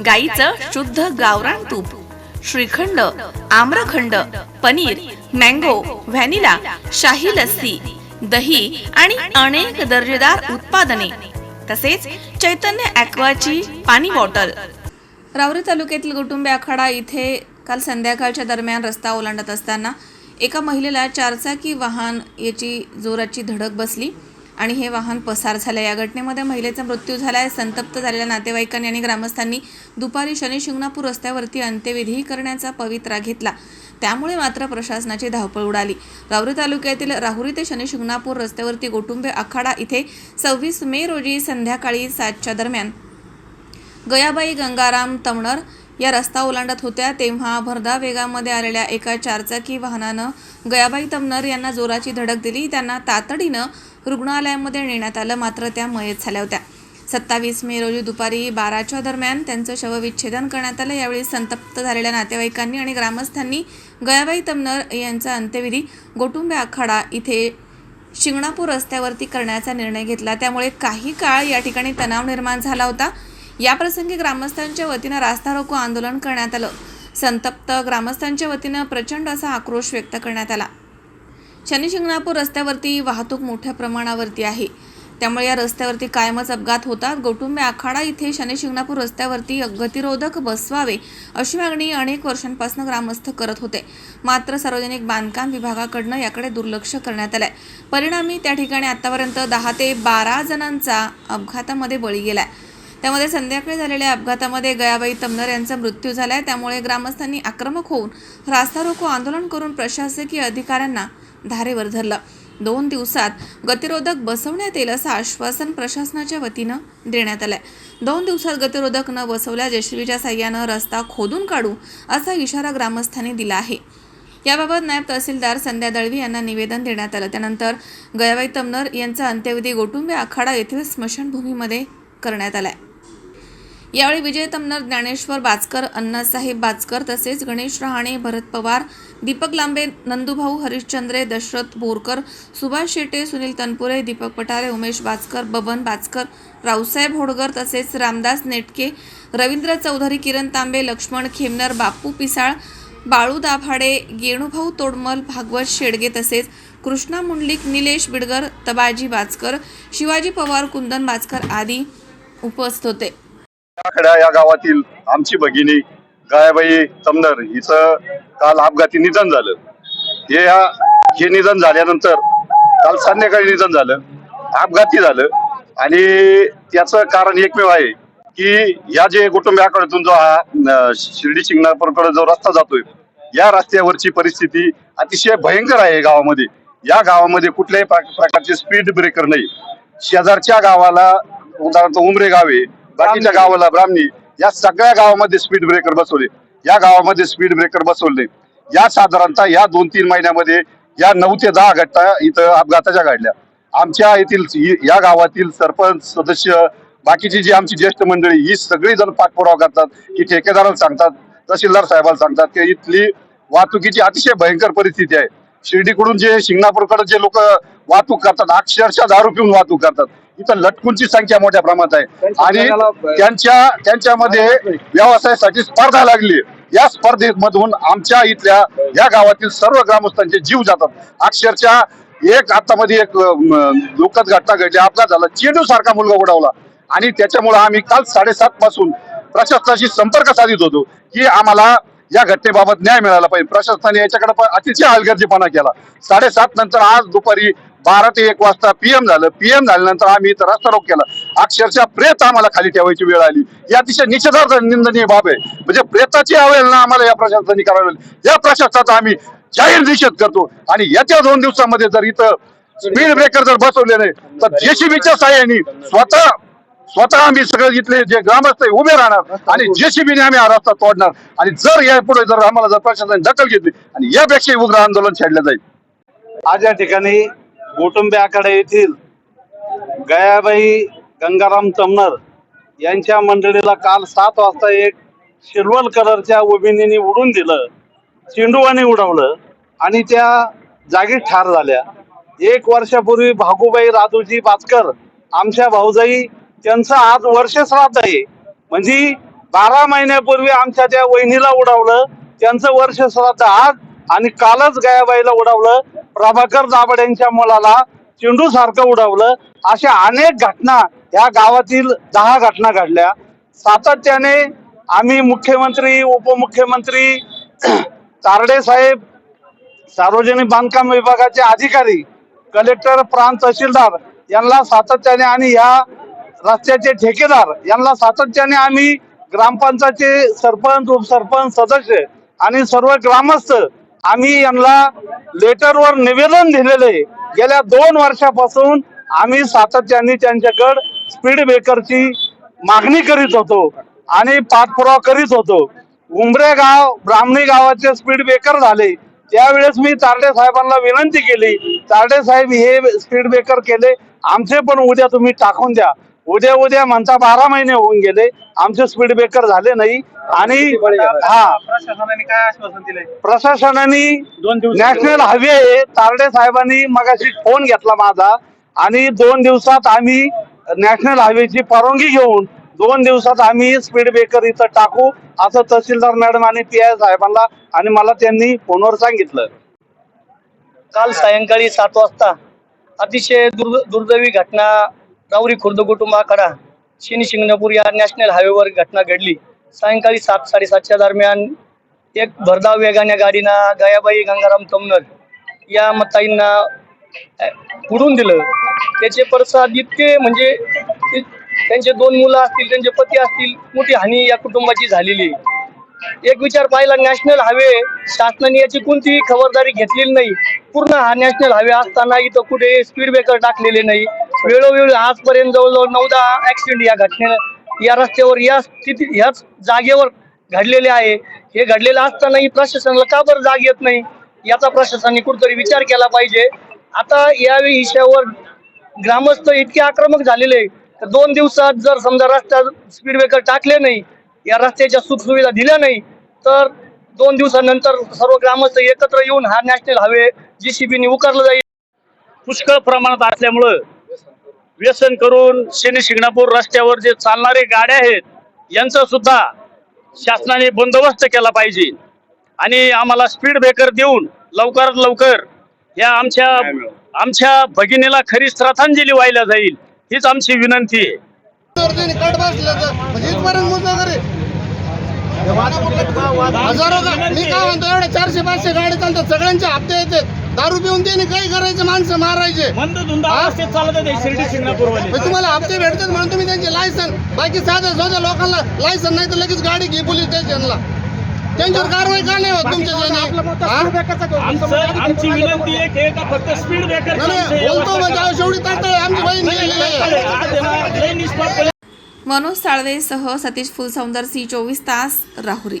गाईचं शुद्ध गावरान तूप श्रीखंड आम्रखंड पनीर मँगो व्हॅनिला शाही लस्सी दही आणि अनेक दर्जेदार उत्पादने. तसेच चैतन्य ॲक्वाची पाणी बॉटल. रावरी तालुक्यातील कुटुंबे आखाडा इथे काल संध्याकाळच्या दरम्यान रस्ता ओलांडत असताना एका महिलेला चारचाकी वाहन याची जोराची धडक बसली. आणि हे वाहन पसार झालं या घटनेमध्ये महिलेचा मृत्यू झाला आहे संतप्त झालेल्या नातेवाईकांनी आणि ग्रामस्थांनी दुपारी शनी शिंगणापूर रस्त्यावरती अंत्यविधी करण्याचा पवित्रा घेतला. त्यामुळे मात्र प्रशासनाची धावपळ उडाली. राहुरी तालुक्यातील राहुरी ते शनिशिंगणापूर रस्त्यावरती गोटुंबे आखाडा इथे सव्वीस मे रोजी संध्याकाळी सातच्या दरम्यान गयाबाई गंगाराम तमणर या रस्ता ओलांडत होत्या. तेव्हा भरदा वेगामध्ये आलेल्या एका चारचाकी वाहनानं गयाबाई तमनर यांना जोराची धडक दिली. त्यांना तातडीनं रुग्णालयामध्ये नेण्यात आलं. मात्र त्या मयत झाल्या होत्या. सत्तावीस मे रोजी दुपारी बाराच्या दरम्यान त्यांचं शवविच्छेदन करण्यात आलं. यावेळी संतप्त झालेल्या नातेवाईकांनी आणि ग्रामस्थांनी गयाबाई तमनर यांचा अंत्यविधी गोटुंबे आखाडा इथे शिंगणापूर रस्त्यावरती करण्याचा निर्णय घेतला. त्यामुळे काही काळ या ठिकाणी तणाव निर्माण झाला होता. याप्रसंगी ग्रामस्थांच्या वतीनं रास्ता रोको आंदोलन करण्यात आलं. संतप्त ग्रामस्थांच्या वतीनं प्रचंड असा आक्रोश व्यक्त करण्यात आला. शनिशिंगणापूर रस्त्यावरती वाहतूक मोठ्या प्रमाणावरती आहे. त्यामुळे या रस्त्यावरती कायमच अपघात होतात. गोटुंबे आखाडा इथे शनिशिंगणापूर रस्त्यावरती गतिरोधक बसवावे अशी मागणी अनेक वर्षांपासून ग्रामस्थ करत होते. मात्र सार्वजनिक बांधकाम विभागाकडनं याकडे दुर्लक्ष करण्यात आलंय. परिणामी त्या ठिकाणी आतापर्यंत दहा ते बारा जणांचा अपघातामध्ये बळी गेलाय. त्यामध्ये संध्याकाळी झालेल्या अपघातामध्ये गयाबाई तमनर यांचा मृत्यू झालाय. त्यामुळे ग्रामस्थांनी आक्रमक होऊन रास्ता रोको आंदोलन करून प्रशासकीय अधिकाऱ्यांना धारेवर धरलं. दोन दिवसात गतिरोधक बसवण्यात येईल असं आश्वासन प्रशासनाच्या वतीनं देण्यात आलंय. दोन दिवसात गतिरोधक न बसवल्या जेसीबीच्या साह्यानं रस्ता खोदून काढू असा इशारा ग्रामस्थांनी दिला आहे. याबाबत नायब तहसीलदार संध्या दळवी यांना निवेदन देण्यात आलं. त्यानंतर गयाबाई तमनर यांचा अंत्यविधी गोटुंबे आखाडा येथील स्मशानभूमीमध्ये करण्यात आलाय. यावेळी विजय तमनर ज्ञानेश्वर बाचकर अण्णासाहेब बाचकर तसेच गणेश रहाणे भरत पवार दीपक लांबे नंदूभाऊ हरिश्चंद्रे दशरथ बोरकर सुभाष शेटे सुनील तनपुरे दीपक पठारे उमेश बाचकर बबन बाचकर रावसाहेब होडगर तसेच रामदास नेटके रवींद्र चौधरी किरण तांबे लक्ष्मण खेमनर बापू पिसाळ बाळू दाभाडे गेणूभाऊ तोडमल भागवत शेडगे तसेच कृष्णा मुंडलिक निलेश बिडगर तबाजी बाचकर शिवाजी पवार कुंदन बाचकर आदी उपस्थित होते. या गावातील आमची भगिनी गायाबाई तमनर हिचं काल अपघाती निधन झालं. हे हे निधन झाल्यानंतर काल संध्याकाळी निधन झालं. अपघाती झालं. आणि त्याचं कारण एकमेव आहे की या जे कुटुंबियाकडून जो हा शिर्डी शिंगणापूरकडे जो रस्ता जातोय या रस्त्यावरची परिस्थिती अतिशय भयंकर आहे गावामध्ये. या गावामध्ये कुठल्याही प्र- प्रकारचे स्पीड ब्रेकर नाही. शेजारच्या गावाला उदाहरणार्थ उमरे गावे बाकीच्या गावाला ब्राह्मणी. या सगळ्या गावामध्ये स्पीड ब्रेकर बसवले. या गावामध्ये स्पीड ब्रेकर बसवले. या साधारणतः या दोन तीन महिन्यामध्ये या नऊ ते दहा घटना इथं अपघाताच्या घडल्या. आमच्या येथील या गावातील सरपंच सदस्य बाकीची जी आमची ज्येष्ठ मंडळी ही सगळी जण पाठपुरावा करतात की ठेकेदाराला सांगतात तहसीलदार साहेबाला सांगतात की इथली वाहतुकीची अतिशय भयंकर परिस्थिती आहे. शिर्डीकडून जे शिंगणापूरकडे जे लोक वाहतूक करतात अक्षरशः दारू पिऊन वाहतूक करतात. इथं लटकूंची संख्या मोठ्या प्रमाणात आहे. आणि त्यांच्या त्यांच्यामध्ये व्यवसायासाठी स्पर्धा लागली. या स्पर्धेमधून आमच्या इथल्या या गावातील सर्व ग्रामस्थांचे जीव जातात. अक्षरशः एक आता मध्ये एक दुःखद घटना घडली. अपघात झाला. चेंडू सारखा मुलगा उडावला. आणि त्याच्यामुळे आम्ही काल साडेसात पासून प्रशासनाशी संपर्क साधित होतो की आम्हाला या घटनेबाबत न्याय मिळाला पाहिजे. प्रशासनाने याच्याकडे अतिशय हलगर्जीपणा केला. साडेसात नंतर आज दुपारी बारा ते एक वाजता पीएम झालं. पीएम झाल्यानंतर आम्ही इथं रस्ता रोक केला. अक्षरशः प्रेत आम्हाला खाली ठेवायची वेळ आली. ही अतिशय निषेधार्थ निंदनीय बाब आहे. म्हणजे प्रेताची अवहेलना आम्हाला या प्रशासनाने करावी लागली. या प्रशासनाचा आम्ही जाहीर निषेध करतो. आणि याच्या दोन दिवसामध्ये जर इथं स्पीड ब्रेकर जर बसवले नाही तर जेसीबीच्या साह्याने स्वतः स्वतः आम्ही सगळे इथले जे ग्रामस्थ उभे राहणार. आणि जेसीबीने आम्ही हा रस्ता तोडणार. आणि जर या पुढे जर आम्हाला जर प्रशासनाने दखल घेतली आणि यापेक्षा उग्र आंदोलन छेडलं जाईल. आज या ठिकाणी गोटुंब्याकडे येथील गयाबाई गंगाराम तमनर यांच्या मंडळीला काल सात वाजता एक सिल्वर कलरच्या ओबिनीने उडून दिलं चेंडूवाने उडवलं आणि त्या जागी ठार झाल्या. एक वर्षापूर्वी भागूबाई राजूजी बाचकर आमच्या भाऊजाई त्यांचं आज वर्ष श्राद्ध आहे. म्हणजे बारा महिन्यापूर्वी आमच्या त्या वहिनीला उडवलं त्यांचं वर्ष श्राद्ध आज आणि कालच गयाबाईला उडवलं प्रभाकर जाबड यांच्या मुलाला चेंडू सारखं उडवलं. अशा अनेक घटना या गावातील दहा घटना घडल्या. सातत्याने आम्ही मुख्यमंत्री उपमुख्यमंत्री तारडे साहेब सार्वजनिक बांधकाम विभागाचे अधिकारी कलेक्टर प्रांत तहसीलदार यांना सातत्याने आणि या रस्त्याचे ठेकेदार यांना सातत्याने आम्ही ग्रामपंचायतचे सरपंच उपसरपंच सदस्य आणि सर्व ग्रामस्थ आम्ही यांना लेटरवर निवेदन दिलेलं आहे. गेल्या दोन वर्षापासून आम्ही सातत्याने त्यांच्याकडं स्पीड ब्रेकरची मागणी करीत होतो आणि पाठपुरावा करीत होतो. उमरे गाव ब्राह्मणी गावाचे स्पीड ब्रेकर झाले. त्यावेळेस मी तारडे साहेबांना विनंती केली. तारडे साहेब हे स्पीड ब्रेकर केले. आमचे पण उद्या तुम्ही टाकून द्या. उद्या उद्या म्हणता बारा महिने होऊन गेले. आमचे स्पीड ब्रेकर झाले नाही. आणि हा प्रशासनाने काय आश्वासन दिलंय? प्रशासनाने दोन दिवस नॅशनल हायवे तारडे साहेबांनी मगाशी फोन घेतला माझा. आणि दोन दिवसात आम्ही नॅशनल हायवेची परवानगी घेऊन दोन दिवसात आम्ही स्पीड ब्रेकर इथं टाकू असं तहसीलदार मॅडम आणि पी आय साहेबांना आणि मला त्यांनी फोनवर सांगितलं. काल सायंकाळी सात वाजता अतिशय दुर् दुर्दैवी घटना गावरी खुर्द कुटुंबाकडा शनी शिंगणापूर या नॅशनल हायवेवर घटना घडली. सायंकाळी सात साडेसातच्या दरम्यान एक भरधाव वेगाने गाडीनं गयाबाई गंगाराम तमनर या मताईंना अ, दिलं. त्याचे पडसाद इतके म्हणजे त्यांचे दोन मुलं असतील त्यांचे पती असतील मोठी हानी या कुटुंबाची झालेली. आहे. एक विचार पाहिला नॅशनल हायवे शासनाने याची कोणतीही खबरदारी घेतलेली नाही. पूर्ण हा नॅशनल हायवे असताना इथं कुठे स्पीड ब्रेकर टाकलेले नाही. वेळोवेळी आजपर्यंत जवळजवळ नऊ दहा ऍक्सिडेंट या घटनेनं या रस्त्यावर या स्थिती ह्याच जागेवर घडलेले आहे. हे घडलेलं असतानाही प्रशासनाला का बरं जाग येत नाही? याचा प्रशासनाने कुठेतरी विचार केला पाहिजे. आता या विषयावर ग्रामस्थ इतके आक्रमक झालेले तर दोन दिवसात जर समजा रस्त्यात स्पीड ब्रेकर टाकले नाही या रस्त्याच्या सुखसुविधा दिल्या नाही तर दोन दिवसानंतर सर्व ग्रामस्थ एकत्र येऊन हा नॅशनल हायवे जीसीबीने उकारला जाईल. पुष्कळ प्रमाणात असल्यामुळं व्यसन करून शनी शिंगणापूर रस्त्यावर जे चालणारे गाड्या आहेत यांचं सुद्धा शासनाने बंदोबस्त केला पाहिजे. आणि आम्हाला स्पीड ब्रेकर देऊन लवकरात लवकर या आमच्या आमच्या भगिनीला खरी श्रद्धांजली व्हायला जाईल हीच आमची विनंती आहे. तर हजारो मी काय म्हणतो एवढे चारशे पाचशे गाडी चालतात सगळ्यांचे हप्ते येतात. दारू पिऊन त्यांनी काही करायचे माणसं मारायचे. मंद धुंद? अवस्थेत चालत आहे शिर्डी शिंगणापूरवाले. मग तुम्हाला हप्ते भेटतात म्हणून तुम्ही त्यांचे लायसन बाकी साध्या सोध्या लोकांना लायसन नाही तर लगेच गाडी घे पोलीस स्टेशनला त्यांच्यावर कारवाई का नाही होत तुमच्या? आमचं आमची विनंती आहे की एका फक्त स्पीड ब्रेकर नाही, नाही, बोलतो म्हणजे अहो, शेवटी तातडे आमची बहीण गेलेली आहे. मनोज साळवेसह सतीश फुलसौंदर सी चोवीस तास राहुरी.